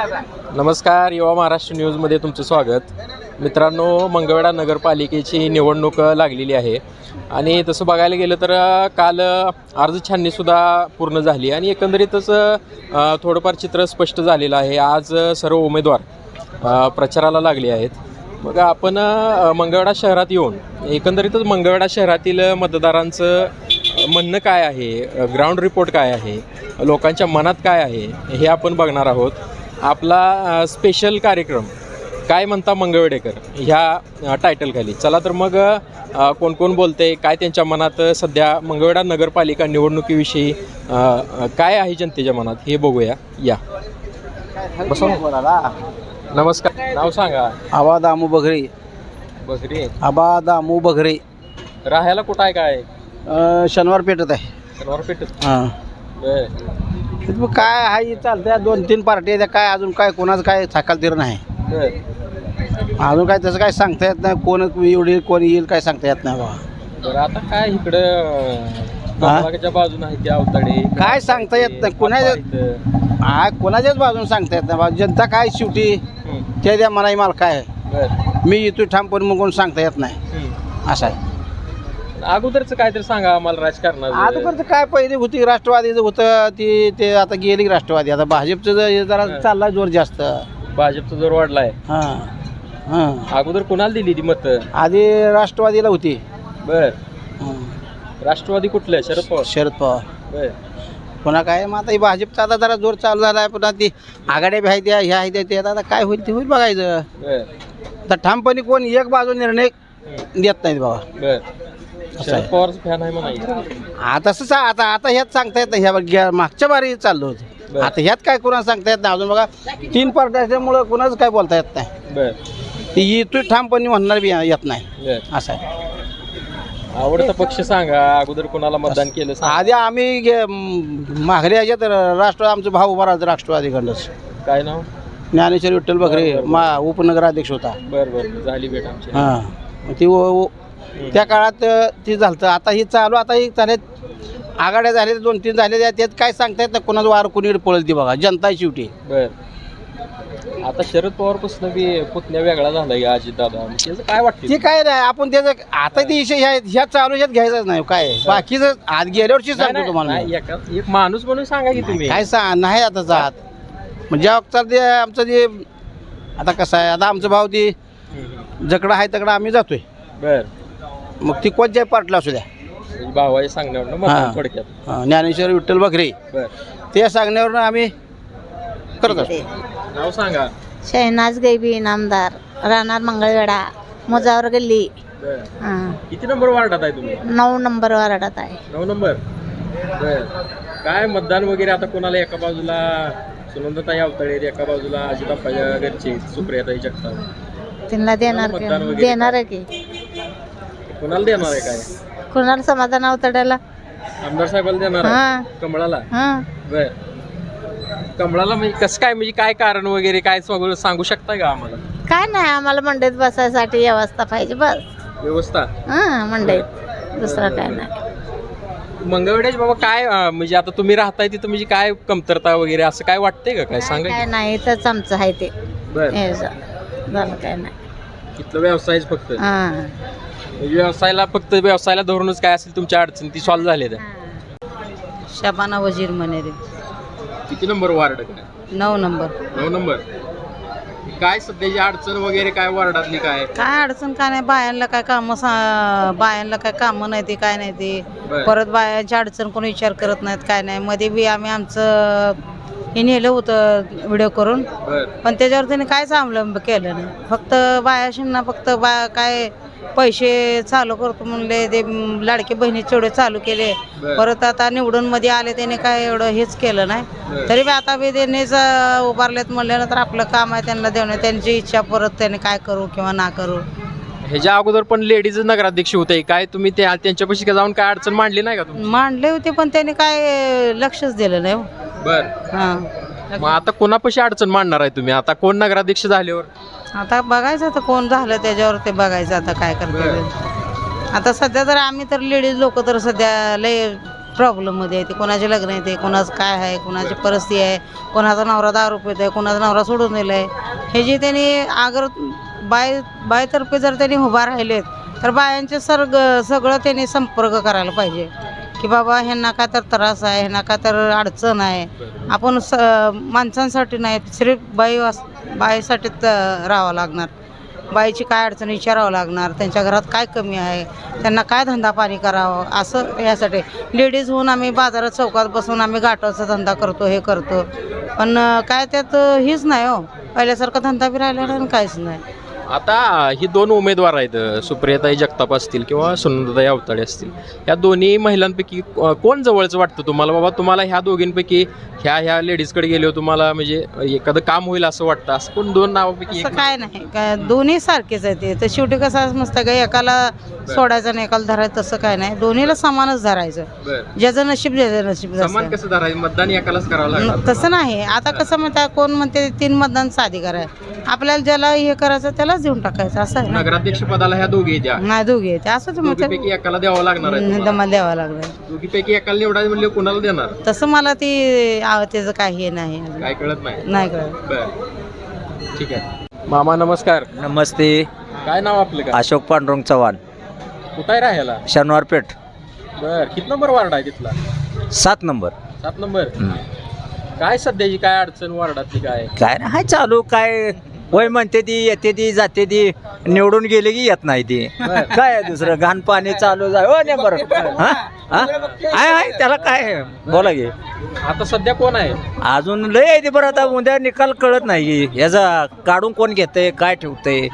नमस्कार युवा महाराष्ट्र न्यूजमध्ये तुमचं स्वागत. मित्रांनो मंगळवेढा नगरपालिकेची निवडणूक लागलेली आहे. आणि तसं बघायला गेलं तर काल अर्ज छाननीसुद्धा पूर्ण झाली. आणि एकंदरीतच थोडंफार चित्र स्पष्ट झालेलं आहे. आज सर्व उमेदवार प्रचाराला लागले आहेत. मग आपण मंगळवेढा शहरात येऊन एकंदरीतच मंगळवेढा शहरातील मतदारांचं म्हणणं काय आहे? ग्राउंड रिपोर्ट काय आहे? लोकांच्या मनात काय आहे? हे आपण बघणार आहोत. आपला स्पेशल कार्यक्रम. काय म्हणता मंगळवेडेकर? ह्या टायटलखाली चला तर मग कोण कोण बोलते? काय त्यांच्या मनात सध्या मंगळवेढा नगरपालिका निवडणुकीविषयी काय आहे जनतेच्या मनात? हे बघूया. या. बसा. नमस्कार. नाव सांगा. आबा दामू बघरे. बकरी आबा दामू बघरे. राहायला कुठं आहे काय? शनिवार पेटत आहे. शनिवार पेठेत. हां. मग काय आहे चालतंय. दोन तीन पार्टी आहेत. काय अजून काय कोणाचं काय थाकाल तीर नाही. अजून काय तसं काय सांगता येत नाही. कोण एवढी कोण येईल काय सांगता येत नाही बाबा बरं आता काय इकडं बाबाच्या बाजून आहे ते अवताडे. काय सांगता येत नाही. कोणाच्या हा कोणाच्याच बाजून सांगता येत नाही बाबा जनता काय शेवटी? ते द्या मला मला काय मी येतो ठामपणे मग कोण सांगता येत नाही. असं आहे. अगोदरच काहीतरी सांगा आम्हाला राजकारणात अगोदरचं काय पहिली होती राष्ट्रवादीचं होतं ती ते आता गेली राष्ट्रवादी. आता भाजपचं जर- जरा चालला जोर जास्त. भाजपचा जोर वाढलाय. हां. हां. अगोदर कोणाला दिली ती मत? आधी राष्ट्रवादीला होती. बर. हं. राष्ट्रवादी कुठले शरद पवार. शरद पवार. बर. पुन्हा काय मग आता ही भाजपचा आता जरा जोर चालू झाला आहे पुन्हा ती आघाड्या बी त्या ह्या आहेत त्या आता काय होईल ते होईल बघायचं. बर. तर ठामपणे कोण एक बाजू निर्णय देत नाहीत बाबा. बर. असं आहे. शरद पवारचं फॅन आहे आता तसं आता आता ह्यात सांगता येत ह्या मागच्या बारी चाललं होतं. बरं. आता ह्यात काय कोणाला सांगता येत नाही? अजून बघा तीन पार्टी असल्यामुळं कोणाच काय बोलता येत नाही? बर. ती येतोय ठामपणे म्हणणार बी येत नाही. बर. असं आहे. आवडता पक्ष सांगा अगोदर कोणाला मतदान केलं सांगा. आधी आम्ही गे- म- माघारी याच्यात राष्ट्रवादी आमचा भाऊ उभा राहतो राष्ट्रवादीकडनंच. काय नाव? ज्ञानेश्वर विठ्ठल बघरे मा उपनगराध्यक्ष होता. बर बर. झाली भेट आमची. हां. मग ती त्या काळात ती झालं आता ही चालू आता ही झाले आघाड्या झाल्या दोन तीन झालेल्या त्यात काय सांगता येत कोणाचं वार कोणी पळेल ती बघा. जनता आहे शेवटी. बर. आता शरद पवारपासून बी पुतण्या वेगळा दादा त्याचं काय वाटतं? ते काय नाही. आपण त्याचं आता ती विषय ह्या ह्या चालू ह्यात घ्यायचाच नाही. काय? बाकीचं आज गेल्या वर्षी सांगतो तुम्हाला एका- माणूस म्हणून सांगा की तुम्ही. काय सांग नाही आता जात. म्हणजे अगोदर ते आमचं जे आता कसं आहे? आता आमचं भाव ती. जकडं आहे तकडं आम्ही जातोय. बर. मग ती कोणत्याही पार्टीला असू द्या. म्हणजे भावाच्या सांगण्यावर मतदान हां. थोडक्यात. हां, ज्ञानेश्वर विठ्ठल बकरे बर. ते सांगण्यावरून आम्ही करत असतो. नाव सांगा. शहनाज गैबी इनामदार राहणार मंगळवेढा मुजावर गल्ली. बर. हां. किती नंबर वार्डात आहे तुम्ही? नऊ नंबर वार्डात आहे. नऊ नंबर? बर. काय मतदान वगैरे आता कोणाला एका बाजूला? सुनंदताई अवतळे एका बाजूला अजिताप्पाच्या घरचे सुप्रियाताई जगताप. त्यांना देणार की मतदान वगैरे देणार आहे की? कोणाला देणार आहे काय? कुणाला समाधान अवतड्याला आमदार साहेबाला देणार आहे? हां. कमळाला? हां. बर. कमळाला म्हणजे कसं काय म्हणजे काय कारण वगैरे काय सगळं सांगू शकता का आम्हाला? काय नाही आम्हाला मंडईत बसायसाठी व्यवस्था पाहिजे बस. व्यवस्था? हां मंडईत. दुसरं काय नाही. मंगळवेड्याच बाबा काय अं, म्हणजे आता तुम्ही राहताय तिथं म्हणजे काय कमतरता वगैरे असं काय वाटतंय का? काय सांगा काय नाही इथंच आमचं आहे ते. बर. हे झालं काय नाही. इथलं व्यवसायच फक्त. हां. व्यवसायाला फक्त व्यवसायाला धरूनच काय असेल तुमच्या अडचणी ती सॉल्व्ह झाल्या त्या शबाना वजीर मनेरे किती नंबर वार्ड काय नऊ नंबर. नऊ नंबर. काय सध्याची अडचण वगैरे काय वार्डातली काय? काय अडचण काय नाही बायांना काय कामं सा बायांना काय कामं नाही ते काय नाही ते. बर. परत बायांची अडचण कोणी विचार करत नाहीत काय नाही. मध्ये बी आम्ही आमचं हे नेलं होतं व्हिडिओ करून. बर. पण त्याच्यावर त्याने कायच अवलंब केलं नाही. फक्त बायाशींना फक्त बा काय पैसे चालू करतो म्हणले ते लाडके बहिणी तेवढे चालू केले. परत आता निवडून मध्ये आले त्याने काय एवढं हेच केलं नाही. तरी बी आता बी त्यांनीच अं, उभारलेत म्हणल्यानंतर आपलं काम आहे त्यांना देणं त्यांची इच्छा परत त्याने काय करू किंवा ना करू. ह्याच्या अगोदर पण लेडीज नगराध्यक्ष होते काय तुम्ही त्या त्यांच्यापाशी का जाऊन काय अडचण मांडली नाही का तुम्ही मांडले होते पण त्यांनी काय लक्षच दिलं नाही हो. बर. हां. मग आता कोणापाशी अडचण मांडणार आहे तुम्ही? आता कोण नगराध्यक्ष झाल्यावर? आता बघायचं आता कोण झालं त्याच्यावर ते बघायचं आता काय करते. आता सध्या तर आम्ही तर लेडीज लोक तर सध्या लय प्रॉब्लेममध्ये आहे. ते कोणाचे लग्न आहे ते कोणाचं काय आहे कोणाची परिस्थिती आहे कोणाचा नवरा दारू पित आहे कोणाचा नवरा सोडून दिला आहे हे जे त्यांनी अगर बाय बायतर्फे जर त्यांनी उभा राहिलेत तर बायांचे सर्ग सगळं त्यांनी संपर्क करायला पाहिजे. की बाबा ह्यांना का तर त्रास आहे ह्यांना का तर अडचण आहे. आपण स माणसांसाठी नाही सिर्फ बाई वास बाईसाठीच राहावं लागणार. बाईची काय अडचण विचारावं लागणार त्यांच्या घरात काय कमी आहे त्यांना काय धंदा पाणी करावं असं ह्यासाठी लेडीज होऊन आम्ही बाजारात चौकात बसून आम्ही गाठवाचा धंदा करतो हे करतो. पण काय त्यात हीच नाही हो. पहिल्यासारखा धंदा बी राहिला नाही आणि काहीच नाही. आता ही दोन उमेदवार आहेत सुप्रियाताई जगताप असतील किंवा सुनंदाताई अवताडे असतील. या दोन्ही महिलांपैकी कोण जवळचं वाटतं तुम्हाला? बाबा तुम्हाला ह्या दोघींपैकी ह्या ह्या लेडीजकडे गेलो तुम्हाला म्हणजे एखादं काम होईल असं वाटतं? असं कोण दोन नावापैकी काय नाही. काय दोन्ही सारखेच आहे ते तर शेवटी कसं असं का एकाला सोडायचं आणि एकाला धरायचं तसं काय नाही. दोन्हीला समानच धरायचं. ज्याचं नशीब ज्याचं नशीब समान. कसं धरायचं? मतदान एकालाच करावं तसं नाही. आता कसं म्हणतात कोण म्हणते तीन मतदान साधी कराय आपल्याला ज्याला हे करायचं त्यालाच देऊन टाकायचं असं आहे ना? नगराध्यक्ष पदाला ह्या दोघी द्या नाही दोघे ते असंच म्हणतात दोघीपैकी एकाला द्यावं लागणार आहे तुम्हाला. दमा द्यावा लागला दोघीपैकी एकाला निवडायचं म्हणजे कोणाला देणार? तसं मला ती आव- त्याचं काही हे नाही अजून. काय कळत नाही. नाही कळत. बर. ठीक आहे. मामा नमस्कार. नमस्ते. काय नाव आपलं का? अशोक पांडुरंग चव्हाण. कुठं आहे राहायला? शनिवार पेठ बर. किती नंबर वार्ड आहे तिथला? सात नंबर. सात नंबर. काय सध्याची काय अडचण वार्डातली काय? काय ना हाय चालू. काय वय म्हणते ती येते ती जाते ती निवडून गेले की येत नाही ती. काय आहे दुसरं? घाण पाणी चालू जाय हो नंबर हा? हा? आहे आहे त्याला काय आहे? बोला की. आता सध्या कोण आहे? अजून लय आहे ते बरं. आता उद्या निकाल कळत नाही की याचा काढून कोण घेतंय काय ठेवतंय.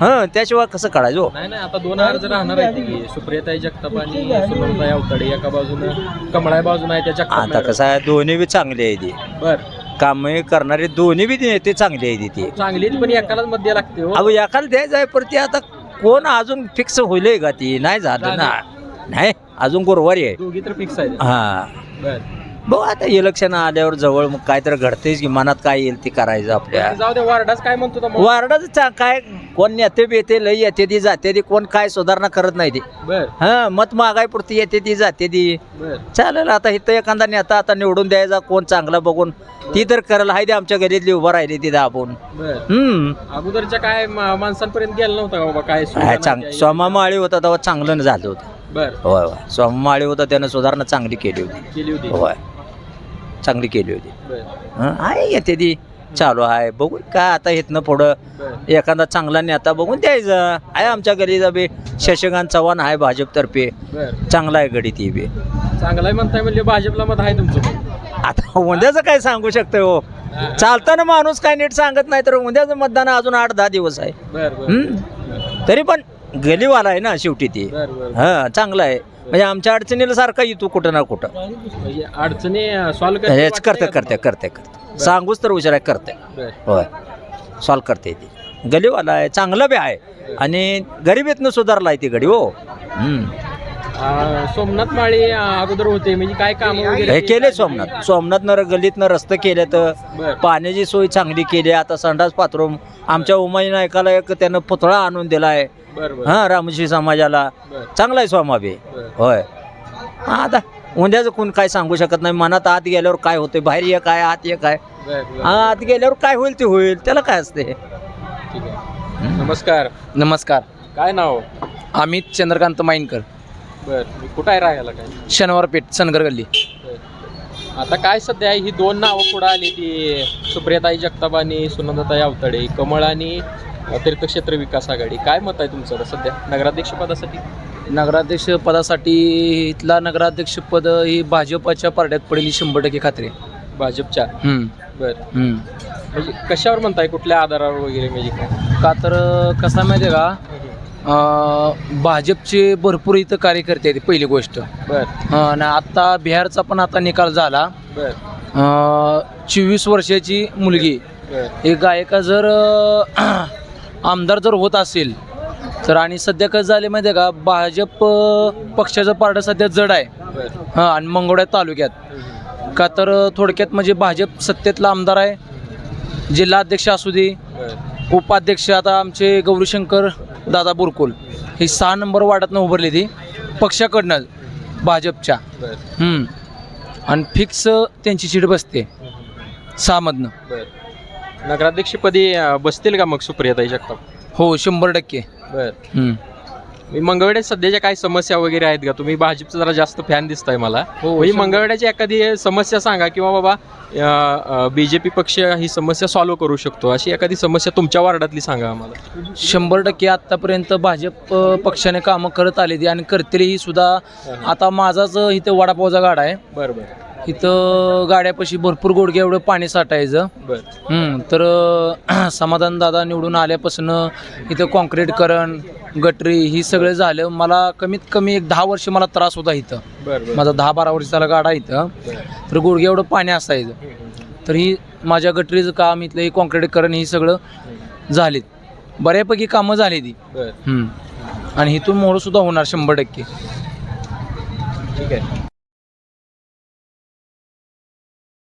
हं त्याशिवाय कसं काढायचं हो? नाही नाही आता दोन अर्ज राहणार आहेत की सुप्रियाताई जगताप आणि सुनंदाताई अवताडे एका बाजूनं कमळाई बाजून आहे त्या आता जगताप कसं आहे दोन्ही बी चांगली आहे ती. बर. कामे करणारे दोन्ही बी नेते चांगले आहे ती चांगली पण एकालाच मध्ये लागते हो. अहो एकाला द्यायचं आहे पण ती आता कोण अजून फिक्स होईल का ती? नाही झालं ना. नाही. अजून गुरुवारी आहे. दोघी तर फिक्स आहे हा. बर. बघू आता इलेक्शन आल्यावर जवळ मग काय तर घडतेच की मनात काय येईल ते करायचं आपल्या. जाऊ दे वार्डाच काय म्हणतो तो मग? वारडाच चा काय कोण नेते बेते लई येते ती जाते ती कोण काय सुधारणा करत नाही ती. बर. हा मत मागाय पुरती येते ती जाते ती. बर. चालेल आता इथं एखादा नेता आता निवडून द्यायचा कोण चांगला बघून ती तर करल. हाय ते आमच्या गलीतली उभं राहिली ती दाबून. बर. हम्म. अगोदरच्या काय मा- माणसांपर्यंत गेलं नव्हतं का बाबा? काय चांग? सोमा माळी होता तेव्हा चांगलं झालं होतं. बर. होय होय. माळी होता त्यानं सुधारणा चांगली केली होती. केली होती. होय. चांगली केली होती. हं, आहे येते ती चालू आहे. बघू काय आता इथनं पुढं एखादा चांगला नेता बघून द्यायचं. आहे आमच्या गलीचा बी शशिकांत चव्हाण आहे भाजपतर्फे. चांगला आहे गडी ती बी. चांगलं आहे म्हणताय म्हणजे भाजपला मत आहे तुमचं. आता उद्याचं काय सांगू शकतोय हो. चालताना माणूस काय नीट सांगत नाही तर उद्याचं मतदान अजून आठ दहा दिवस आहे. बर बर. हं? तरी पण गलीवाला आहे ना शेवटी ती. बर बर. हा चांगला आहे. म्हणजे आमच्या अडचणीला सारखा येतो कुठं ना कुठं. म्हणजे अडचणी सॉल्व्ह हेच करते करते करते करते. सांगूच तर आहे करते. होय. सॉल्व करते ती. गलीवाला आहे चांगलं बी आहे. आणि गरिबीतनं सुधारला आहे ती गडी हो. हम्म. सोमनाथ माळी अगोदर होते. म्हणजे काय काम हे केले सोमनाथ. सोमनाथनं गल्लीतनं रस्ते केले तर पाण्याची सोय चांगली केली. आता संडास बाथरूम आमच्या उमाई नायकाला एक त्यानं पुतळा आणून दिला आहे. बर बर. हा रामशी समाजाला. चांगला आहे होय. आता उद्याचं कोण काय सांगू शकत नाही. मनात आत गेल्यावर काय होते बाहेर ये काय आत ये काय हा, आत गेल्यावर काय होईल ते होईल. त्याला काय असते? नमस्कार. नमस्कार. काय नाव? अमित चंद्रकांत माईनकर. बर. कुठं आहे राहायला काय? शनिवार पेठ सनगर गल्ली. आता काय सध्या ही दोन नावं पुढे आली ती सुप्रियाताई जगताप आणि सुनंदाताई अवतडे कमळ आणि तीर्थक्षेत्र विकास आघाडी. काय मत आहे तुमचं आता सध्या नगराध्यक्ष पदासाठी? नगराध्यक्ष पदासाठी इथला नगराध्यक्ष पद ही भाजपाच्या पारड्यात पडेल ही शंभर टक्के खात्री आहे. भाजपच्या? हम्म, बर. हम्म. म्हणजे कशावर म्हणताय? कुठल्या आधारावर वगैरे म्हणजे काय? का तर कसा माहिती आहे का? भाजपचे भरपूर इथं कार्यकर्ते आहेत पहिली गोष्ट. आणि आता बिहारचा पण आता निकाल झाला. चोवीस वर्षाची मुलगी. एक गायिका जर आमदार जर होत असेल तर आणि सध्या कसं झाले माहिती आहे का भाजप पक्षाचं पारडं सध्या जड आहे. हां आणि मंगोड्या तालुक्यात. का तर थोडक्यात म्हणजे भाजप सत्तेतला आमदार आहे. जिल्हाध्यक्ष असू दे. उपाध्यक्ष आता आमचे गौरीशंकर दादा बुरकुल ही सहा नंबर वार्डातनं उभारली ती पक्षाकडनं भाजपच्या. हम्म. आणि फिक्स त्यांची सीट बसते सहामधनं. बर. नगराध्यक्षपदी अं, बसतील का मग सुप्रियाताई जगताप? हो शंभर टक्के. बर. हम्म. मंगळवेड्यात सध्याच्या काही समस्या वगैरे आहेत का? तुम्ही भाजपचं जरा जास्त फॅन दिसताय मला. हो, म्हणजे शंभर. मंगळवेड्याची एखादी समस्या सांगा किंवा बाबा बी जे पी पक्ष ही समस्या सॉल्व्ह करू शकतो. अशी एखादी समस्या तुमच्या वार्डातली सांगा आम्हाला. शंभर टक्के आत्तापर्यंत भाजप पक्षाने कामं करत आली ती आणि करतील ही सुद्धा आता माझाच इथे वडापावचा गाडा आहे. बरं बरं. इथं गाड्यापाशी भरपूर गोडगे एवढं पाणी साठायचं. हम्म, तर समाधान दादा निवडून आल्यापासून इथं कॉन्क्रीटकरण गटरी ही सगळं झालं. मला कमीत कमी एक दहा वर्ष मला त्रास होता इथं. बरं बरं. माझा दहा बारा वर्षाला गाडा इथं. तर गुडघे एवढं पाणी असायचं. तर ही माझ्या गटरीचं काम इथलं हे कॉन्क्रीटकरण ही सगळं झालीत. बऱ्यापैकी कामं झाली ती. बरं. हम्म. आणि इथून मोहर सुद्धा होणार शंभर टक्के. ठीक आहे.